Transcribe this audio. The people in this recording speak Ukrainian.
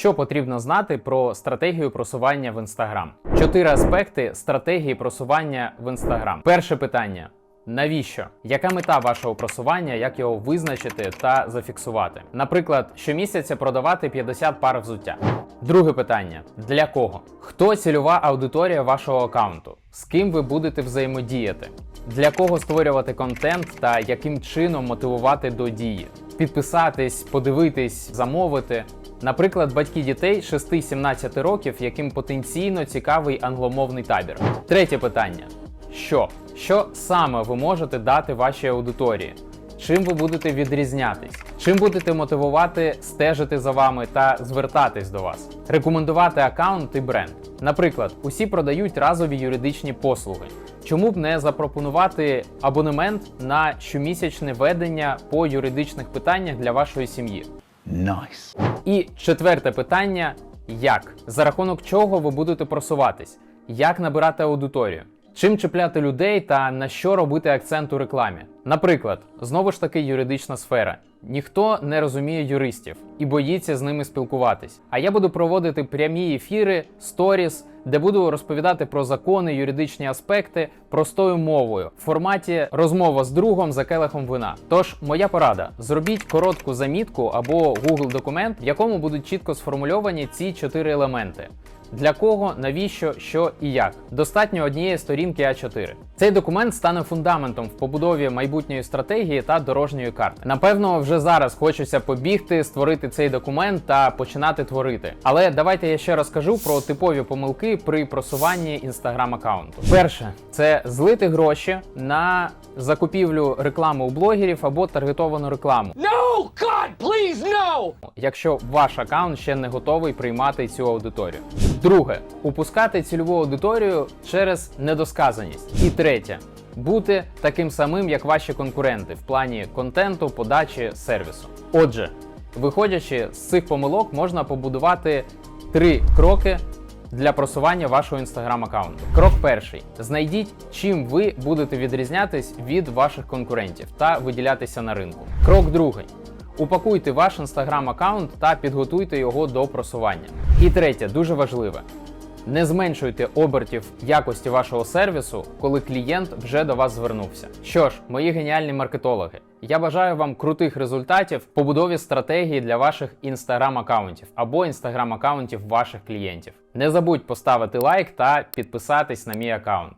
Що потрібно знати про стратегію просування в Інстаграм? Чотири аспекти стратегії просування в Інстаграм. Перше питання. Навіщо? Яка мета вашого просування, як його визначити та зафіксувати? Наприклад, щомісяця продавати 50 пар взуття. Друге питання: для кого? Хто цільова аудиторія вашого аккаунту? З ким ви будете взаємодіяти? Для кого створювати контент та яким чином мотивувати до дії? Підписатись, подивитись, замовити. Наприклад, батьки дітей 6-17 років, яким потенційно цікавий англомовний табір. Третє питання: що? Що саме ви можете дати вашій аудиторії? Чим ви будете відрізнятись? Чим будете мотивувати стежити за вами та звертатись до вас? Рекомендувати аккаунт і бренд. Наприклад, усі продають разові юридичні послуги. Чому б не запропонувати абонемент на щомісячне ведення по юридичних питаннях для вашої сім'ї? Nice. І четверте питання: як? За рахунок чого ви будете просуватись? Як набирати аудиторію? Чим чіпляти людей та на що робити акцент у рекламі? Наприклад, знову ж таки юридична сфера. Ніхто не розуміє юристів і боїться з ними спілкуватись. А я буду проводити прямі ефіри, сторіс, де буду розповідати про закони, юридичні аспекти простою мовою в форматі розмова з другом за келихом вина. Тож, моя порада: зробіть коротку замітку або Google документ, в якому будуть чітко сформульовані ці чотири елементи. Для кого, навіщо, що і як. Достатньо однієї сторінки А4. Цей документ стане фундаментом в побудові майбутньої стратегії та дорожньої карти. Напевно, вже зараз хочеться побігти, створити цей документ та починати творити. Але давайте я ще розкажу про типові помилки при просуванні інстаграм аккаунту. Перше, це злити гроші на закупівлю реклами у блогерів або таргетовану рекламу. No! God, please, no! якщо ваш аккаунт ще не готовий приймати цю аудиторію. Друге, упускати цільову аудиторію через недосказаність. І третє. Бути таким самим, як ваші конкуренти в плані контенту, подачі, сервісу. Отже, виходячи з цих помилок, можна побудувати три кроки для просування вашого інстаграм аккаунту. Крок перший: знайдіть, чим ви будете відрізнятись від ваших конкурентів та виділятися на ринку. Крок другий. Упакуйте ваш інстаграм аккаунт та підготуйте його до просування. І третє, дуже важливе. Не зменшуйте обертів якості вашого сервісу, коли клієнт вже до вас звернувся. Що ж, мої геніальні маркетологи, я бажаю вам крутих результатів в побудові стратегії для ваших інстаграм аккаунтів або інстаграм аккаунтів ваших клієнтів. Не забудь поставити лайк та підписатись на мій аккаунт.